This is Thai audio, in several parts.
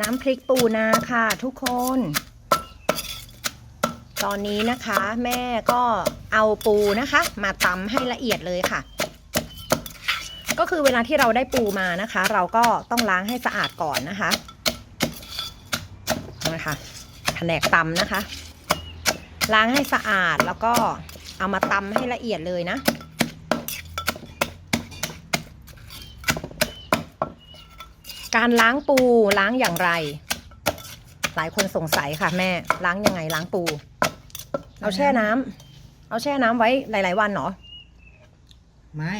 น้ำพริกปูนาค่ะทุกคน ตอนนี้นะคะแม่ก็เอาปูนะคะ มาตำให้ละเอียดเลยค่ะ ก็คือเวลาที่เราได้ปูมานะคะ เราก็ต้องล้างให้สะอาดก่อนนะคะนะคะแผนกตำนะคะ ล้างให้สะอาดแล้วก็เอามาตำให้ละเอียดเลยนะ การล้างปูล้างอย่างไร หลายคนสงสัยค่ะแม่ ล้างยังไงล้างปู เอาแช่น้ำเอาแช่น้ำไว้หลาย ๆ วันเหรอไม่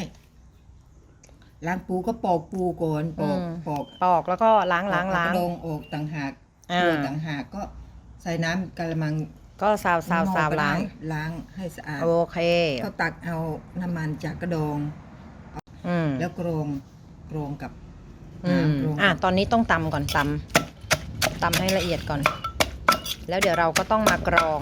ล้างปูก็ปอกปูก่อนปอกอืมปอกปอกแล้วก็ล้างล้างเอล้างกระดองออกต่างหากอ่าตัวต่างหากก็ใส่น้ำกระมัง ก็ซาวซาวหม้อซาวก็ได้ล้างล้างให้สะอาดโอเค ก็ตักเอาน้ำมันจากกระดองอืมแล้วกรองกรองกับ อืมน้ำกรองอะกับตอนนี้ต้องตำก่อนตำตำให้ละเอียดก่อน แล้วเดี๋ยวเราก็ต้องมากรอง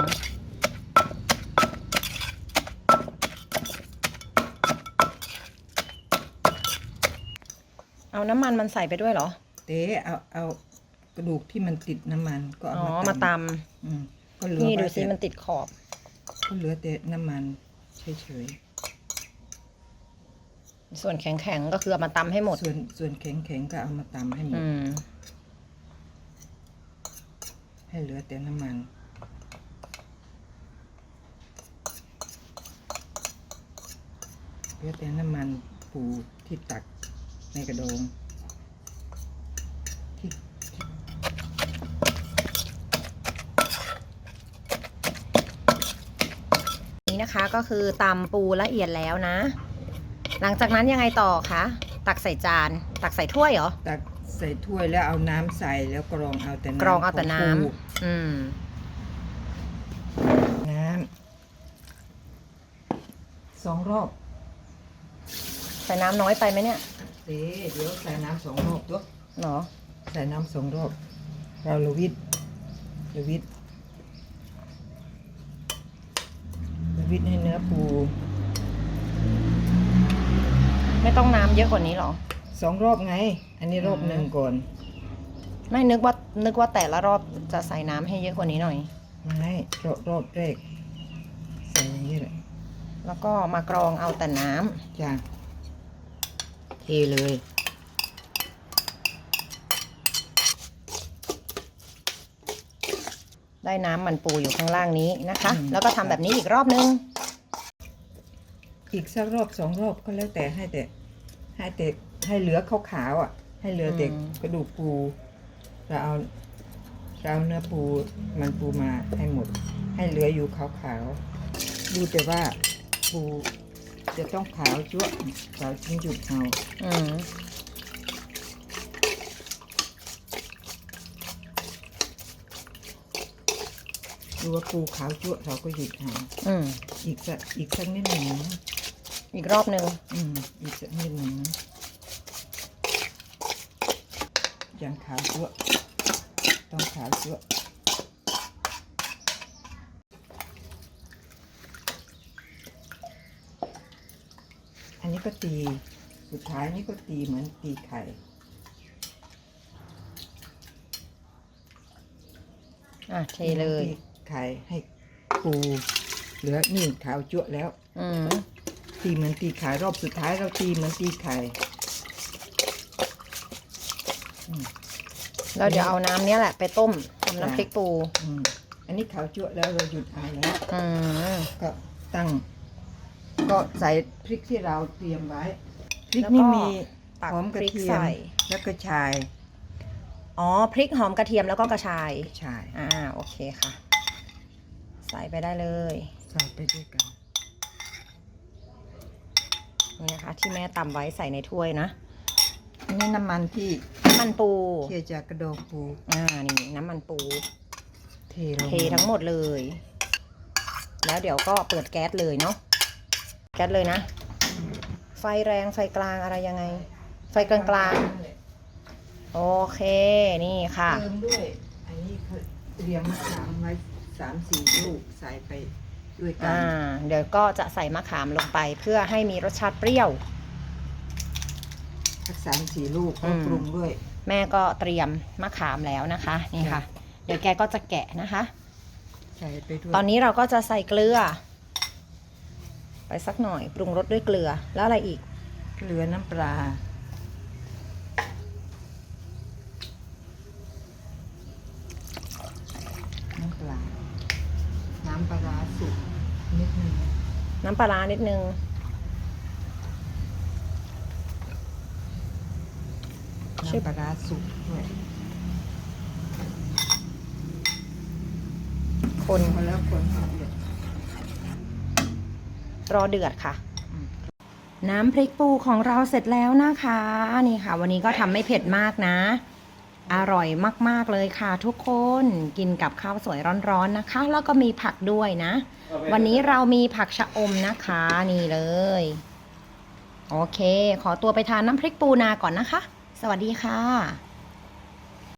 เอาน้ำมันมันใส่ไปด้วยเหรอ เต๊เอาเอากระดูกที่มันติดน้ำมันก็อ๋เอาอมามาตอืมก็เหลืำอนี่ดูไว้สิแต่มันติดขอบ ก็เหลือแต่น้ำมันเฉย ส่วนแข็งๆก็คือเอามาตำให้หมดๆส่วนส่วนแข็งๆก็เอามาตำให้หมด อืม ให้เหลือแต่น้ำมัน เหลือแต่น้ำมันปูที่ตักในกระโดงที่นี่นะคะก็คือตำปูละเอียดแล้วนะ หลังจากนั้นยังไงต่อคะ ตักใส่จาน ตักใส่ถ้วยเหรอ ตักใส่ถ้วยแล้วเอาน้ำใส่แล้วกรองเอาแต่น้ำกรองเอาแต่น้ขปูำอืม น้ำสองรอบใส่น้ำน้อยไปไหมเนี่ยเอ๊ะเดี๋ยวใส่น้ำสองรอบตัวเหรอ ใส่น้ำสองรอบ เราละวิดละวิดละวิดให้เนื้อปู ไม่ต้องน้ำเยอะกว่านี้เหรอ สองรอบไง อันนี้รอบอืมหนึ่งก่อนไม่นึกว่านึกว่าแต่ละรอบจะใส่น้ำให้เยอะกว่านี้หน่อย ไม่รอบรอบแรกใส่อย่างนี้แหละแล้วก็มากรองเอาแต่น้ำจ้าเทเลย ได้น้ำมันปูอยู่ข้างล่างนี้นะคะแล้วก็ทำแบบนี้อีกรอบนึง อีกสักรอบสองรอบก็แล้วแต่ให้แต่ให้แต่ให้เหลือขาวๆอะ ให้เหลือแต่อืมกระดูกปูเราเอาเราเอาเนื้อปูมันปูมาให้หมด ให้เหลืออยู่ขาวๆดูแต่ว่าปูจะต้องขาวจั๊วะขาวจิ้งจุดเอาอืมดูว่าปูขาวจั๊วะเราก็หยุดเอาอืมอีกสักอีกสักนิดหนึ่งนะ อีกรอบนึงอืมอีกสักนิดหนึ่งนะยังขาวจั๊วะต้องขาวจั๊วะอันนี้ก็ตีสุดท้ายนี่ก็ตีเหมือนตีไข่อะเทเลย ตีไข่ให้ปูเหลือนี่ขาวจั๊วะแล้ว อืม ตีเหมือนตีไข่รอบสุดท้ายเราตีเหมือนตีไข่แล้วเดี๋ยวเอาน้ำเนี้ยแหละไปต้มทำน้ำพริกปูอืมอันนี้ขาวจั่วะแล้วเราหยุดเอาแล้วอืมก็ตั้ง ก็ใส่พริกที่เราเตรียมไว้พริกแล้วนี่ก็มีตักหอมพกระริกเทียมใส่แล้วก็ชายอ๋อพริกหอมกระเทียมแล้วก็กระชายชายอ่าโอเคค่ะ ใส่ไปได้เลย ใส่ไปด้วยกัน นี่นะคะ ที่แม่ตำไว้ใส่ในถ้วยนะอันนี้น้ำมันที่น้ำมันปูเคี่ยวจากกระดองปู อ่านี่น้ำมันปู เทลงเททั้งหมดเลย แล้วเดี๋ยวก็เปิดแก๊สเลยเนาะแก๊สเลยนะ ไฟแรงไฟกลางอะไรยังไง ไฟกลางกลางๆโอเคนี่ค่ะเติมด้วย อันนี้เขาเตรียมมะขามไว้สามสี่ลูกใส่ไป ด้วยกัอ่าเดี๋ยวก็จะใส่มะขามลงไปเพื่อให้มีรสชาติเปรี้ยว สักสามสี่ลูกอืก็มปรุงด้วย แม่ก็เตรียมมะขามแล้วนะคะนี่ค่ะ เดี๋ยวแกก็จะแกะนะคะ ใส่ไปด้วยตอนนี้เราก็จะใส่เกลือ ไปสักหน่อยปรุงรสด้วยเกลือแล้วอะไรอีก เกลือน้ำปลา น้ำปลา น้ำปลาร้าสุกนิดนึงน้ำปลาร้านิดนึงชึบน้ำปลาร้าสุกด้วยคนพอแล้วคนให้เดือดรอเดือดค่ะอืมน้ำพริกปูของเราเสร็จแล้วนะคะ นี่ค่ะ วันนี้ก็ทำไม่เผ็ดมากนะ อร่อยมาก ๆ เลยค่ะทุกคนกินกับข้าวสวยร้อนๆนะคะ แล้วก็มีผักด้วยนะ วันนี้เรามีผักชะอมนะคะนี่เลย โอเค ขอตัวไปทานน้ำพริกปูนาก่อนนะคะ สวัสดีค่ะ